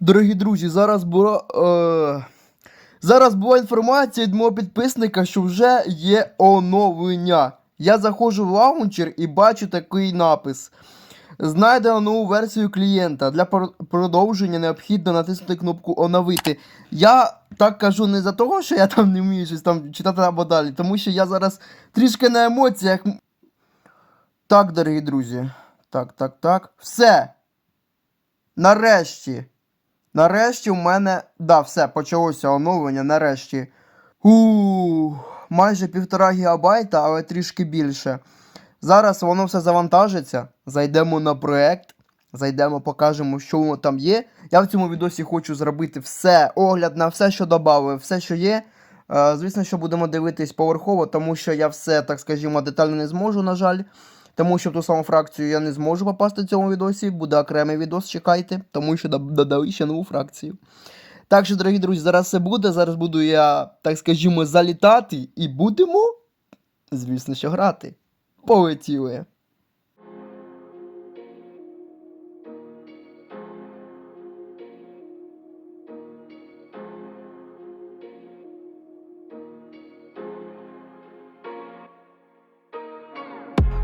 Дорогі друзі, зараз була. Е... Зараз була інформація від мого підписника, що вже є оновлення. Я заходжу в лаунчер і бачу такий напис. Знайдено нову версію клієнта. Для продовження необхідно натиснути кнопку оновити. Я так кажу не за того, що я там не вмію щось там читати або далі, тому що я зараз трішки на емоціях. Так, дорогі друзі. Так, так, так. Все. Нарешті. Нарешті у мене. Да, все, почалося оновлення, нарешті. У майже півтора гігабайта, але трішки більше. Зараз воно все завантажиться. Зайдемо на проект. Зайдемо, покажемо, що воно там є. Я в цьому відосі хочу зробити все, огляд на все, що додав, все, що є. Е, звісно, що будемо дивитись поверхово, тому що я все, так скажімо, детально не зможу, на жаль. Тому що в ту саму фракцію я не зможу попасти в цьому відосі. Буде окремий відос, чекайте, тому що дод- додали ще нову фракцію. Так що, дорогі друзі, зараз все буде. Зараз буду я, так скажімо, залітати і будемо, звісно, що грати. Полетіли.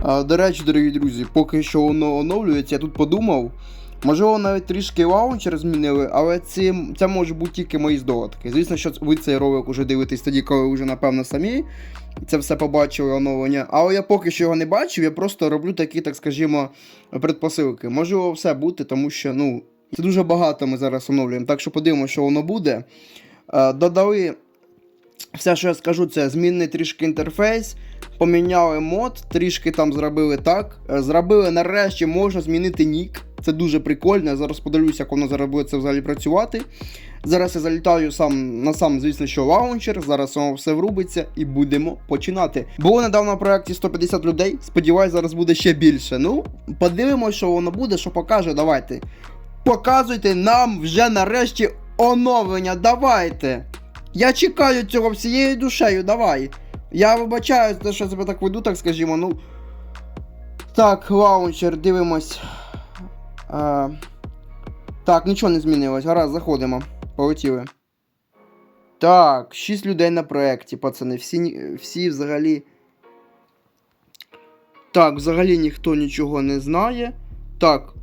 До речі, дорогі друзі, поки що воно оновлюється, я тут подумав. Можливо, навіть трішки лаунчер змінили, але це, це може бути тільки мої здогадки. Звісно, що ви цей ролик уже дивитесь тоді, коли вже, напевно, самі це все побачили оновлення. Але я поки що його не бачив, я просто роблю такі, так скажімо, предпосилки. Можливо, все бути, тому що ну, це дуже багато ми зараз оновлюємо. Так що подивимося, що воно буде. Е, Додали все, що я скажу, це змінний трішки інтерфейс. Поміняли мод, трішки там зробили так. Е, Зробили нарешті можна змінити нік. Це дуже прикольно. Я зараз подивлюся, як воно зараз буде це взагалі працювати. Зараз я залітаю сам на сам, звісно, що лаунчер. Зараз воно все врубиться і будемо починати. Було недавно на проєкті 150 людей. Сподіваюсь, зараз буде ще більше. Ну, подивимось, що воно буде, що покаже. Давайте. Показуйте нам вже нарешті оновлення. Давайте. Я чекаю цього всією душею, давай. Я вибачаю, те, що себе так веду, так скажімо, ну. Так, лаунчер, дивимось. А, так, нічого не змінилось. Гаразд, заходимо. Полетіли. Так, 6 людей на проєкті, пацани. Всі, всі взагалі. Так, взагалі ніхто нічого не знає. Так.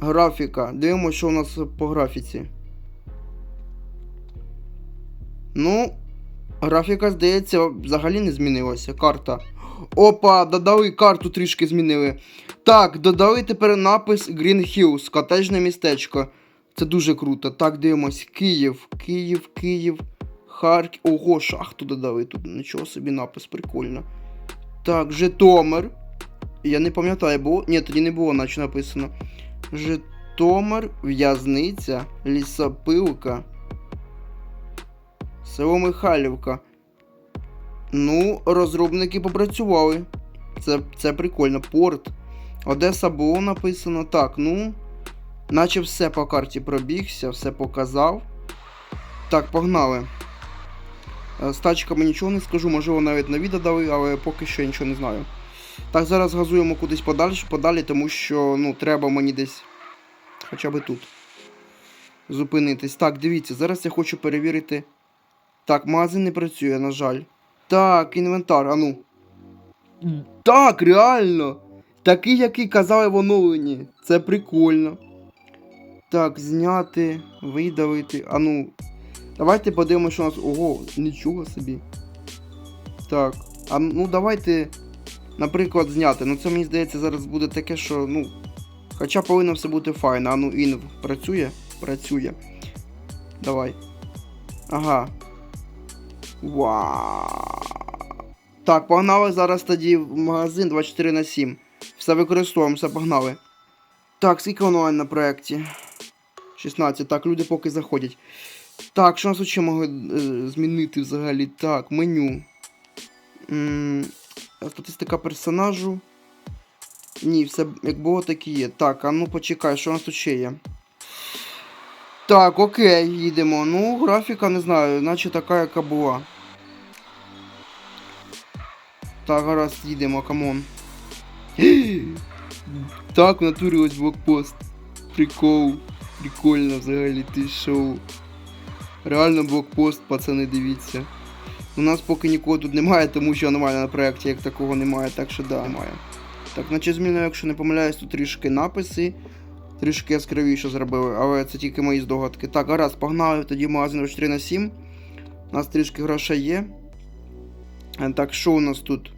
Графіка. Дивимося, що у нас по графіці. Ну, графіка, здається, взагалі не змінилася. Карта. Опа, додали карту трішки змінили. Так, додали тепер напис Green Hills, котежне містечко. Це дуже круто. Так, дивимось. Київ, Київ, Київ, Харків. Ого, шахту додали тут. Нічого собі напис, прикольно. Так, Житомир. Я не пам'ятаю, було. Ні, тоді не було, наче написано. Житомир, в'язниця, лісопилка. Село Михайлівка. Ну, розробники попрацювали. Це, це прикольно. Порт. Одеса було написано. Так, ну. Наче все по карті пробігся, все показав. Так, погнали. Е, З тачками нічого не скажу, можливо, навіть на відео дали, але поки що нічого не знаю. Так, зараз газуємо кудись подалі, подалі, тому що ну, треба мені десь хоча б тут зупинитись. Так, дивіться, зараз я хочу перевірити. Так, магазин не працює, на жаль. Так, інвентар, а ну. Так, реально. Такий, який казали в оновленні. Це прикольно. Так, зняти, видавити. А ну. Давайте подивимося, що у нас. Ого, нічого собі. Так. А ну давайте, наприклад, зняти. Ну це мені здається зараз буде таке, що, ну. Хоча повинно все бути файно. А ну, інв працює? Працює. Давай. Ага. Вау. Так, погнали зараз тоді в магазин 24 на 7. Все використовуємо, все погнали. Так, скільки онлайн на проєкті? 16. Так, люди поки заходять. Так, що нас ще могли е, змінити взагалі? Так, меню. м статистика персонажу. Ні, все як було, так і є. Так, а ну почекай, що у нас тут ще є? Так, окей, їдемо. Ну, графіка не знаю, наче така, яка була. Так, гаразд, їдемо, камон. Так, в натурі ось блокпост. Прикол. Прикольно взагалі, ти шоу. Реально блокпост, пацани, дивіться. У нас поки нікого тут немає, тому що нормально на проєкті як такого немає, так що да, немає. Так, наче зміну, якщо не помиляюсь, тут трішки написи, трішки яскравіше зробили, але це тільки мої здогадки. Так, гаразд, погнали тоді магазин 24 на 7. У нас трішки грошей є. Е, Так, що у нас тут?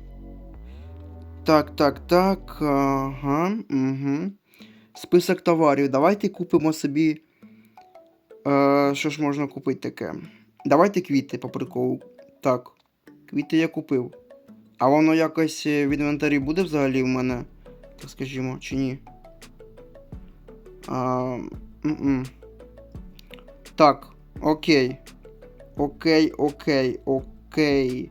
Так, так, так. Ага. Угу. Список товарів. Давайте купимо собі. Е, що ж можна купити таке? Давайте квіти по приколу. Так. Квіти я купив. А воно якось в інвентарі буде взагалі в мене, так скажімо, чи ні? А, м-м. Так, окей. Окей, окей, окей.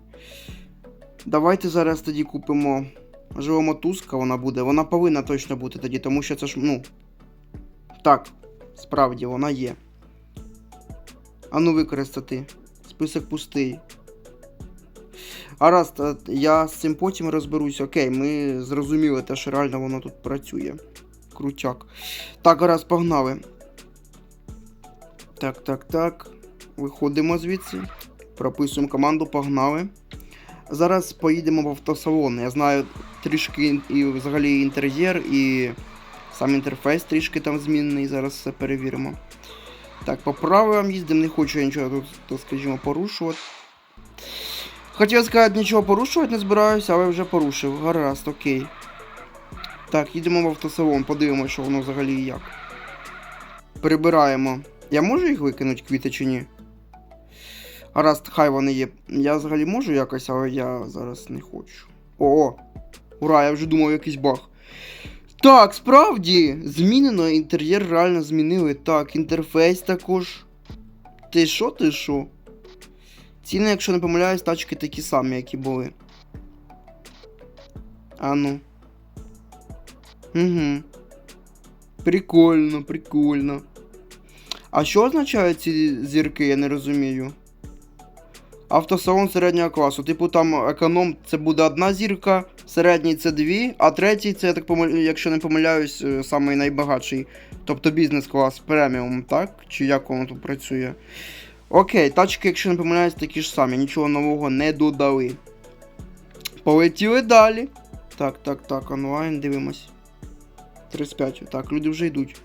Давайте зараз тоді купимо. Мотузка вона буде. Вона повинна точно бути тоді, тому що це ж, ну. Так, справді, вона є. Ану використати. Список пустий. Гаразд, е, я з цим потім розберусь. Окей, ми зрозуміли те, що реально воно тут працює. Крутяк. Так, гаразд, погнали. Так, так, так. Виходимо звідси. Прописуємо команду, погнали. Зараз поїдемо в автосалон. Я знаю трішки і взагалі інтер'єр, і сам інтерфейс трішки там змінений. Зараз все перевіримо. Так, по правилам їздимо, не хочу я нічого тут, то, скажімо, порушувати. Хотів сказати, нічого порушувати не збираюся, але вже порушив. Гаразд, окей. Так, їдемо в автосалон, подивимося, що воно взагалі як. Прибираємо. Я можу їх викинути квіти чи ні? Гаразд, хай вони є. Я взагалі можу якось, але я зараз не хочу. О! Ура, я вже думав якийсь баг. Так, справді! Змінено, інтер'єр реально змінили. Так, інтерфейс також. Ти що, ти що? Ціни, якщо не помиляюсь, тачки такі самі, які були. А ну. Угу. Прикольно, прикольно. А що означають ці зірки, я не розумію. Автосалон середнього класу. Типу там економ це буде одна зірка, середній це дві, а третій це, я так помиляю, якщо не помиляюсь, е, самий найбагатший. Тобто бізнес-клас преміум, так? Чи як воно тут працює? Окей, тачки, якщо не помиляюсь, такі ж самі, нічого нового не додали. Полетіли далі. Так, так, так, онлайн, дивимось. 35. Так, люди вже йдуть.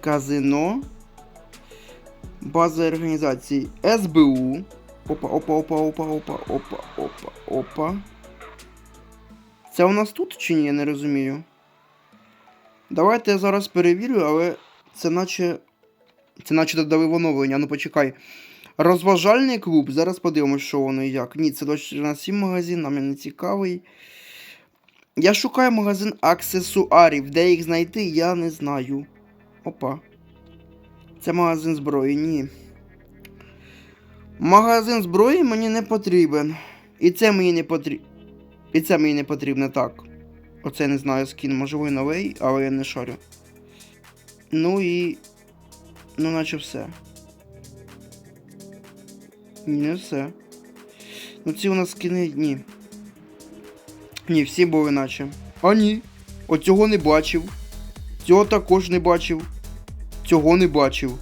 Казино. База організації СБУ. Опа, опа, опа, опа, опа, опа, опа, опа. Це у нас тут чи ні, я не розумію. Давайте я зараз перевірю, але це наче. Це наче додали в оновлення, ну почекай. Розважальний клуб. Зараз подивимось, що воно і як. Ні, це 24 магазин, нам не цікавий. Я шукаю магазин аксесуарів. Де їх знайти, я не знаю. Опа. Це магазин зброї, ні. Магазин зброї мені не потрібен. І це мені не потрібно. І це мені не потрібно так. Оце не знаю скін, можливо, новий, але я не шарю. Ну і. Ну, наче все. Не все. Ну ці у нас скини ні. Ні, всі були наче. А ні. Оцього не бачив. Цього також не бачив. Цього не бачив.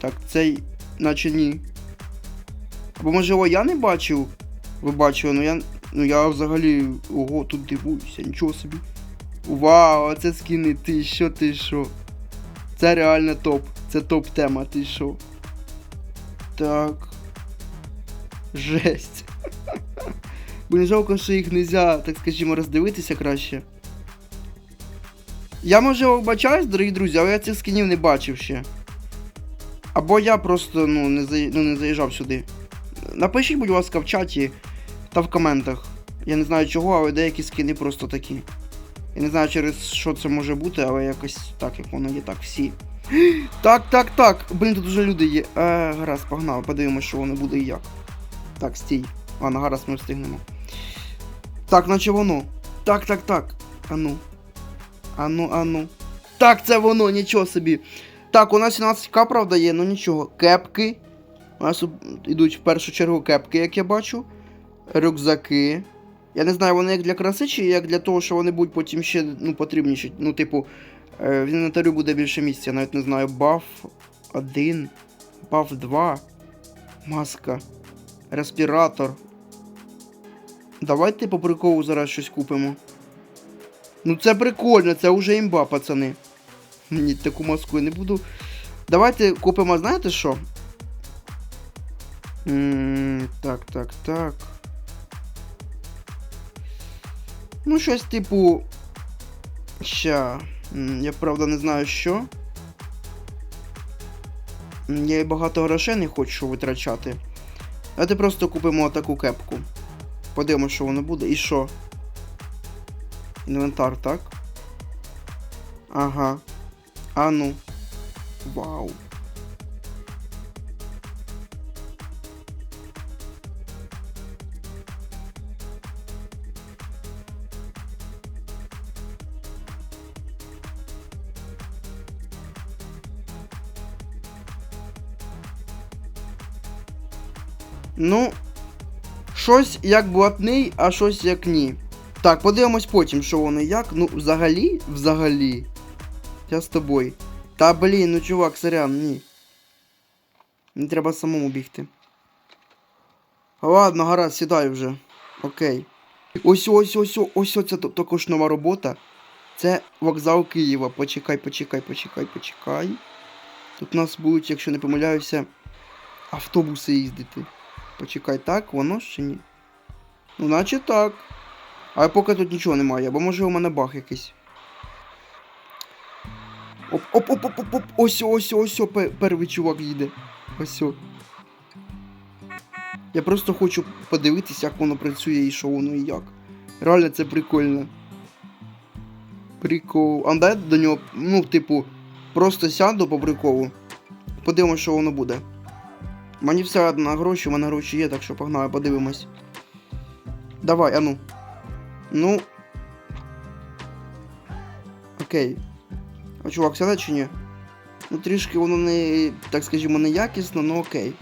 Так, цей, наче ні. Або можливо я не бачив. Ви бачили, ну я. Ну я взагалі. Ого, тут дивуюся, нічого собі. Вау, оце скини, ти що, ти що? Це реально топ. Це топ тема, ти що? Так. Жесть. Блін, жалко, що їх нельзя, так скажімо, роздивитися краще. Я може вибачаюсь, дорогі друзі, але я цих скінів не бачив ще. Або я просто ну, не, заї... ну, не заїжджав сюди. Напишіть, будь ласка, в чаті та в коментах. Я не знаю чого, але деякі скини просто такі. Я не знаю через що це може бути, але якось так, як воно є, так всі. Так, так, так. Блін, тут уже люди є. Е, гаразд, погнали, подивимось, що воно буде і як. Так, стій. Ладно, гаразд ми встигнемо. Так, наче воно. Так, так, так. Ану. Ану, ану. Так, це воно, нічого собі. Так, у нас 17к, правда, є, ну нічого. Кепки. У нас йдуть в першу чергу кепки, як я бачу. Рюкзаки. Я не знаю, вони як для краси, чи як для того, що вони будуть потім ще ну, потрібніші. Ну, типу, Е, в інвентарі буде більше місця, я навіть не знаю. Баф 1, баф 2, маска, респіратор. Давайте по приколу зараз щось купимо. Ну це прикольно, це вже імба, пацани. Ні, таку маску я не буду. Давайте купимо, знаєте що? М, так, так, так. Ну, щось типу. Ща. Я правда не знаю що. Я багато грошей не хочу витрачати. Давайте просто купимо таку кепку. Подивимося, що воно буде. І що? Інвентар, так? Ага. А ну. Вау. Ну, щось як блатний, а щось як ні. Так, подивимось потім, що воно як. Ну, взагалі, взагалі. Я з тобою. Та блін, ну чувак, сорян, ні. Не треба самому бігти. Ладно, гаразд, сідай вже. Окей. Ось ось ось ось ось це також нова робота. Це вокзал Києва. Почекай, почекай, почекай, почекай. Тут у нас будуть, якщо не помиляюся, автобуси їздити. Почекай, так, воно ще ні. Ну, наче так. Але поки тут нічого немає, або може у мене баг якийсь. Оп, оп, оп, оп, оп, оп. Ось, ось, ось, ось, перший чувак їде. Ось. Я просто хочу подивитись, як воно працює і що воно і як. Реально це прикольно. Прикол. А дай до нього, ну, типу, просто сяду по приколу. Подивимось, що воно буде. Мені все одно на гроші, у мене гроші є, так що погнали, подивимось. Давай, ану. Ну. Окей. А чувак, сяде чи ні? Ну трішки воно не, так скажімо, не якісно, ну окей.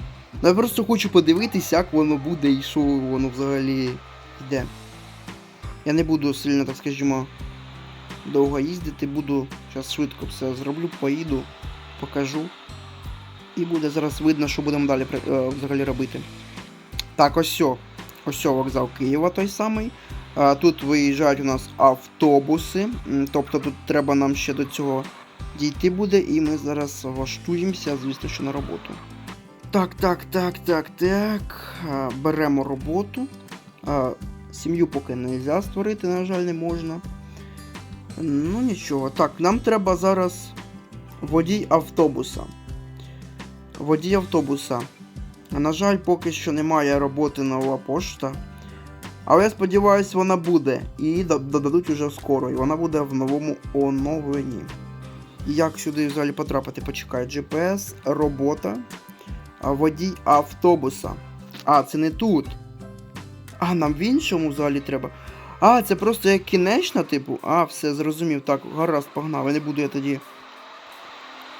Ну я просто хочу подивитись, як воно буде і що воно взагалі йде. Я не буду сильно, так скажімо, довго їздити, буду зараз швидко все зроблю, поїду, покажу. І буде зараз видно, що будемо далі е, взагалі робити. Так, ось. Ось вокзал Києва той самий. А, Тут виїжджають у нас автобуси. Тобто тут треба нам ще до цього дійти буде, і ми зараз влаштуємося, звісно, що на роботу. Так, так, так, так, так. А, Беремо роботу. Сім'ю поки не можна створити, на жаль, не можна. Ну нічого. Так, нам треба зараз водій автобуса. Водій автобуса. На жаль, поки що немає роботи нова пошта. Але я сподіваюся, вона буде. І її додадуть уже скоро. І вона буде в новому оновленні. Як сюди взагалі потрапити? Почекай. GPS, робота. Водій автобуса. А, це не тут. А, нам в іншому взагалі треба. А, це просто як кінечна, типу. А, все, зрозумів. Так, гаразд, погнали. Не буду я тоді.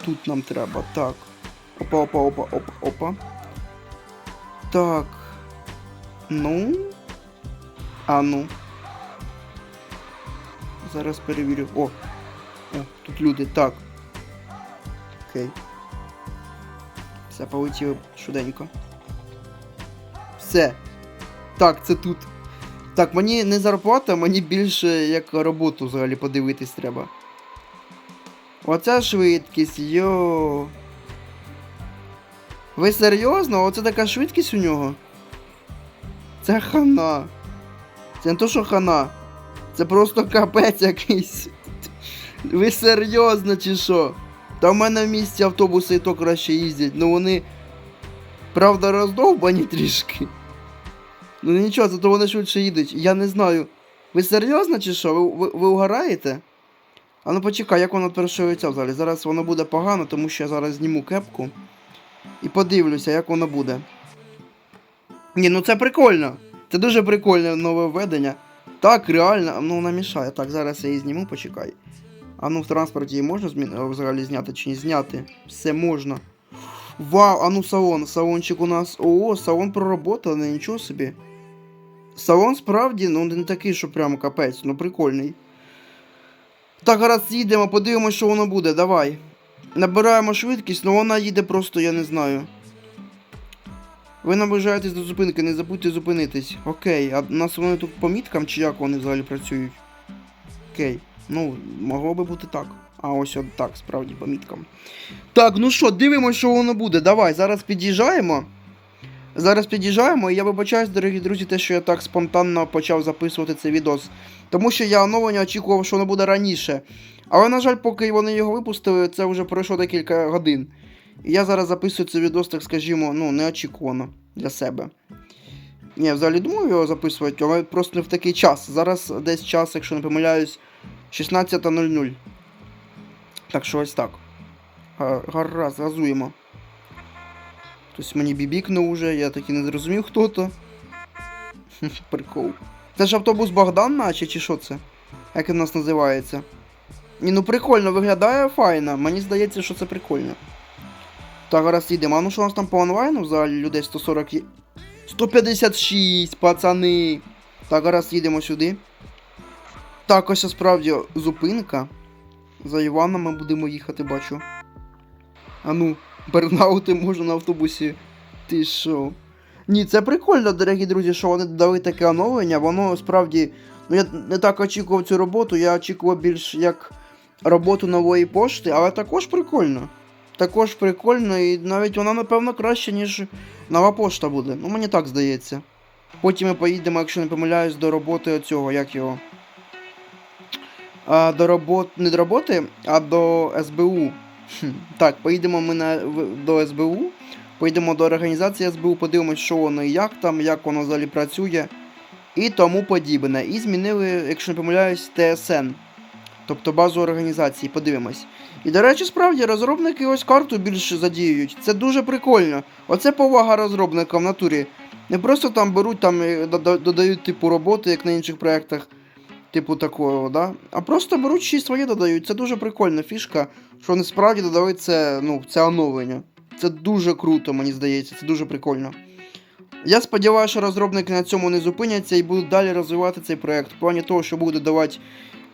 Тут нам треба. Так. Опа, опа, опа, опа, опа. Так. Ну. А ну. Зараз перевірю. О. О, тут люди. Так. Окей. Все, полетіло швиденько. Все. Так, це тут. Так, мені не зарплата, мені більше як роботу взагалі подивитись треба. Оця швидкість, йо. Ви серйозно? Оце така швидкість у нього? Це хана. Це не то, що хана. Це просто капець якийсь. Ви серйозно чи що? Та в мене в місті автобуси і то краще їздять, ну вони. Правда, роздовбані трішки. Ну нічого, зато вони швидше їдуть. Я не знаю. Ви серйозно чи що? Ви, ви, ви угораєте? А ну почекай, як воно перешується взагалі. Зараз воно буде погано, тому що я зараз зніму кепку і подивлюся, як воно буде. Ні, ну це прикольно. Це дуже прикольне нове введення. Так, реально, ну вона мішає. Так, зараз я її зніму, почекай. А ну в транспорті її можна змін... е, взагалі зняти чи не зняти? Все можна. Вау, а ну салон, салончик у нас. О, салон проработаний, нічого собі. Салон справді, ну не такий, що прямо капець, ну прикольний. Так, гаразд їдемо, подивимося, що воно буде. Давай. Набираємо швидкість, але вона їде просто, я не знаю. Ви наближаєтесь до зупинки, не забудьте зупинитись. Окей, а нас вони тут по чи як вони взагалі працюють? Окей. Ну, могло би бути так. А ось от так, справді, по міткам. Так, ну що, дивимося, що воно буде. Давай, зараз під'їжджаємо. Зараз під'їжджаємо, і я вибачаюсь, дорогі друзі, те, що я так спонтанно почав записувати цей відос. Тому що я оновлення очікував, що воно буде раніше. Але, на жаль, поки вони його випустили, це вже пройшло декілька годин. І я зараз записую цей відос, так скажімо, ну, неочікувано для себе. Ні, взагалі думаю його записувати, але просто не в такий час. Зараз десь час, якщо не помиляюсь, 16.00. Так що ось так. Гаразд, газуємо. Хтось мені бібікнув уже, я таки не зрозумів, хто то. Прикол. Це ж автобус Богдан, наче, чи що це? Як він нас називається? Ні, ну прикольно, виглядає файно. Мені здається, що це прикольно. Так, зараз їдемо. А ну що у нас там по онлайну взагалі людей 140 є. 156, пацани. Так, зараз їдемо сюди. Так, ось справді зупинка. За Іваном ми будемо їхати, бачу. А ну, бернаути можна на автобусі. Ти що? Ні, це прикольно, дорогі друзі, що вони додали таке оновлення. Воно справді. Ну, я не так очікував цю роботу, я очікував більш як роботу нової пошти, але також прикольно. Також прикольно, і навіть вона, напевно, краще, ніж нова пошта буде. Ну, мені так здається. Потім ми поїдемо, якщо не помиляюсь, до роботи оцього, як його. А, до робот... Не до роботи, а до СБУ. Так, поїдемо ми на... до СБУ. Поїдемо до організації СБУ, подивимось, що воно і як там, як воно взагалі працює. І тому подібне. І змінили, якщо не помиляюсь, ТСН. Тобто базу організації, подивимось. І, до речі, справді розробники ось карту більше задіюють. Це дуже прикольно. Оце повага розробникам в натурі. Не просто там беруть, там додають типу роботи, як на інших проєктах, типу такого, да? А просто беруть щось своє додають. Це дуже прикольна фішка, що вони справді додали це, ну, це оновлення. Це дуже круто, мені здається, це дуже прикольно. Я сподіваюся, що розробники на цьому не зупиняться і будуть далі розвивати цей проект. В плані того, що будуть давати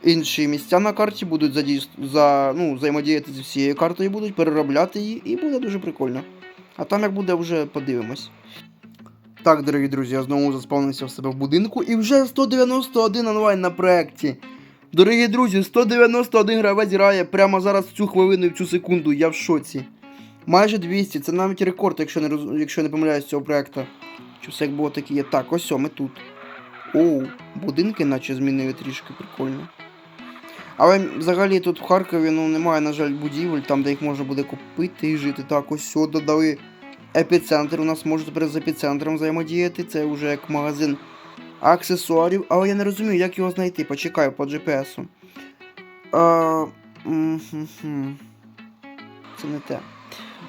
інші місця на карті, будуть задійс... за... ну, взаємодіяти зі всією картою, будуть переробляти її, і буде дуже прикольно. А там як буде, вже подивимось. Так, дорогі друзі, я знову заспавнився в себе в будинку і вже 191 онлайн на проєкті. Дорогі друзі, 191 гравець грає прямо зараз в цю хвилину і в цю секунду. Я в шоці. Майже 200, це навіть рекорд, якщо не, роз... якщо не помиляюсь цього проєкту. Чи все як було таке є. Так, ось ми тут. Оу, будинки наче змінили трішки прикольно. Але взагалі тут в Харкові ну, немає, на жаль, будівель, там, де їх можна буде купити і жити. Так, ось додали епіцентр. У нас може тепер з епіцентром взаємодіяти. Це вже як магазин аксесуарів. Але я не розумію, як його знайти. Почекаю по GPS. А. Це не те.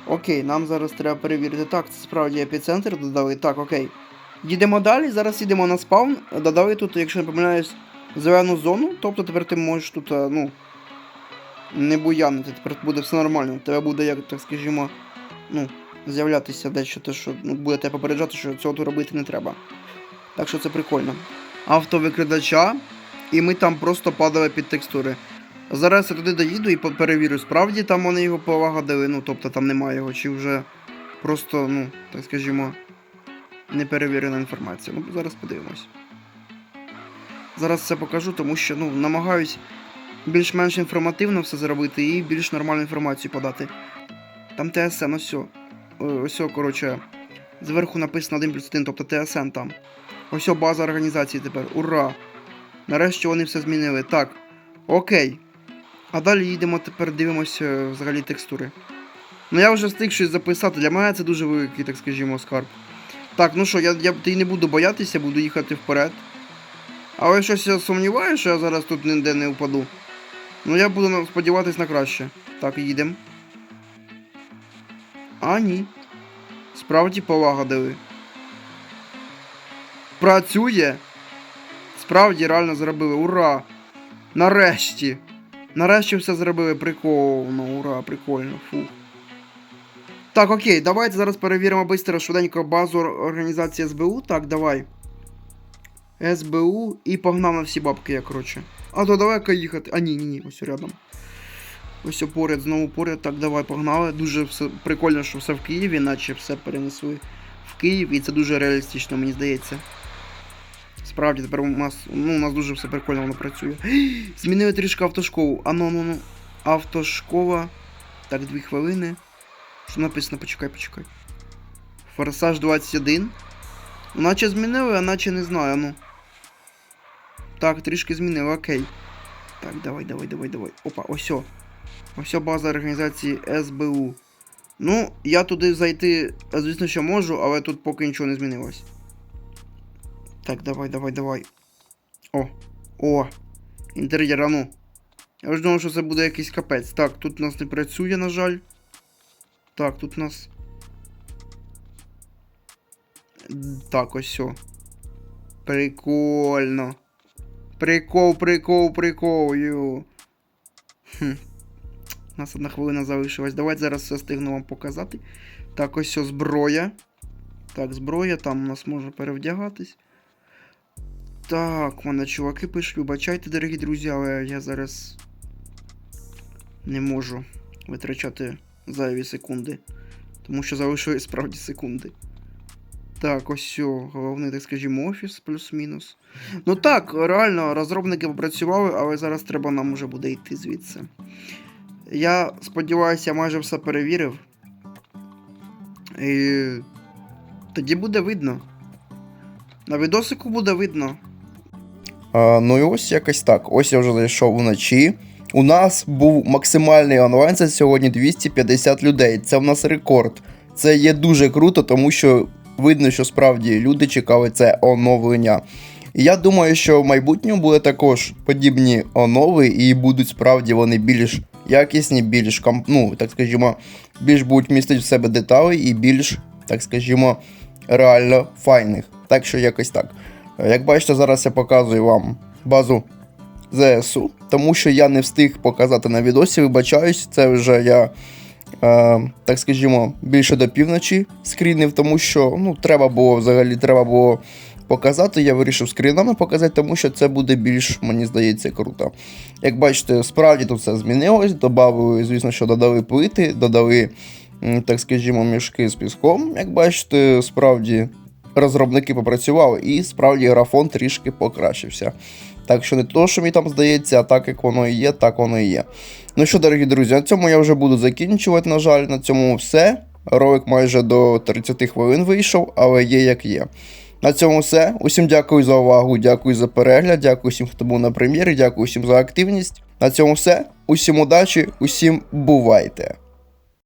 Окей, нам зараз треба перевірити. Так, це справді епіцентр додали. Так, окей. Їдемо далі, зараз їдемо на спаун. Додали тут, якщо не помиляюсь, зелену зону. Тобто тепер ти можеш тут, е, ну. Не буянити, тепер буде все нормально. Тебе буде, як так скажімо, ну, з'являтися дещо те, що ну, буде тебе попереджати, що цього робити не треба. Так що це прикольно. Автовикрадача, і ми там просто падали під текстури. Зараз я туди доїду і перевірю, справді там вони його полагодили, ну тобто там немає його, чи вже просто, ну, так скажімо, неперевірена інформація. Ну, зараз подивимось. Зараз все покажу, тому що ну, намагаюсь більш-менш інформативно все зробити і більш нормальну інформацію подати. Там ТСН, ось. о. Е, Ось, коротше, зверху написано 1 плюс 1, тобто ТСН там. Ось база організації тепер. Ура! Нарешті вони все змінили. Так. Окей. А далі їдемо тепер дивимося е, взагалі текстури. Ну я вже встиг щось записати. Для мене це дуже великий, так скажімо, скарб. Так, ну що, я, я ти не буду боятися, буду їхати вперед. Але щось я сумніваюся, що я зараз тут ніде не впаду. Ну я буду сподіватись на краще. Так, їдемо. А, ні. Справді полагодили. Працює. Справді реально зробили. Ура! Нарешті! Нарешті все зробили прикольно, ура, прикольно, фу. Так, окей, давайте зараз перевіримо швидко швиденько базу організації СБУ. Так, давай. СБУ і погнав на всі бабки я, коротше. А то далеко їхати. А ні, ні, ні, ось рядом. Ось поряд, знову поряд. Так, давай, погнали. Дуже все прикольно, що все в Києві, наче все перенесли в Київ, і це дуже реалістично, мені здається. Справді, тепер у нас, ну, у нас дуже все прикольно воно працює. Змінили трішки автошколу. А ну, ну, ну. Автошкола. Так, дві хвилини. Що написано? Почекай, почекай. Форсаж 21. Ну, Наче змінили, а наче не знаю, ну. Так, трішки змінили, окей. Так, давай, давай, давай, давай. Опа, осьо. Осьо база організації СБУ. Ну, я туди зайти, звісно, що можу, але тут поки нічого не змінилось. Так, давай, давай, давай. О, о, інтер'єр, а. Я ж думав, що це буде якийсь капець. Так, тут у нас не працює, на жаль. Так, тут у нас. Так, ось все. Прикольно. Прикол, прикол, прикол, ю. Хм. У нас одна хвилина залишилась. Давайте зараз все встигну вам показати. Так, ось все, зброя. Так, зброя, там у нас можна перевдягатись. Так, мене чуваки пишуть, вибачайте, дорогі друзі, але я зараз не можу витрачати зайві секунди. Тому що залишились справді секунди. Так, ось все, головний, так скажімо, офіс плюс-мінус. Ну так, реально, розробники попрацювали, але зараз треба нам уже буде йти звідси. Я сподіваюся, я майже все перевірив. І тоді буде видно. На відосику буде видно. А, ну і ось якось так. Ось я вже зайшов вночі. У нас був максимальний онлайн це сьогодні 250 людей. Це в нас рекорд. Це є дуже круто, тому що видно, що справді люди чекали це оновлення. І я думаю, що в майбутньому буде також подібні онови, і будуть справді вони більш якісні, більш ну, так скажімо, більш будуть містити в себе деталі і більш, так скажімо, реально файних. Так що якось так. Як бачите, зараз я показую вам базу ЗСУ, тому що я не встиг показати на відосі, вибачаюсь, це вже я, е, так скажімо, більше до півночі скрінив, тому що ну, треба було взагалі треба було показати. Я вирішив скрінами показати, тому що це буде більш, мені здається, круто. Як бачите, справді тут все змінилось, додали, звісно, що додали плити, додали, так скажімо, мішки з піском. Як бачите, справді розробники попрацювали, і справді графон трішки покращився. Так що не то, що мені там здається, а так як воно і є, так воно і є. Ну що, дорогі друзі, на цьому я вже буду закінчувати, на жаль, на цьому все. Ролик майже до 30 хвилин вийшов, але є як є. На цьому все. Усім дякую за увагу, дякую за перегляд, дякую всім, хто був на прем'єрі, дякую всім за активність. На цьому все. Усім удачі, усім бувайте!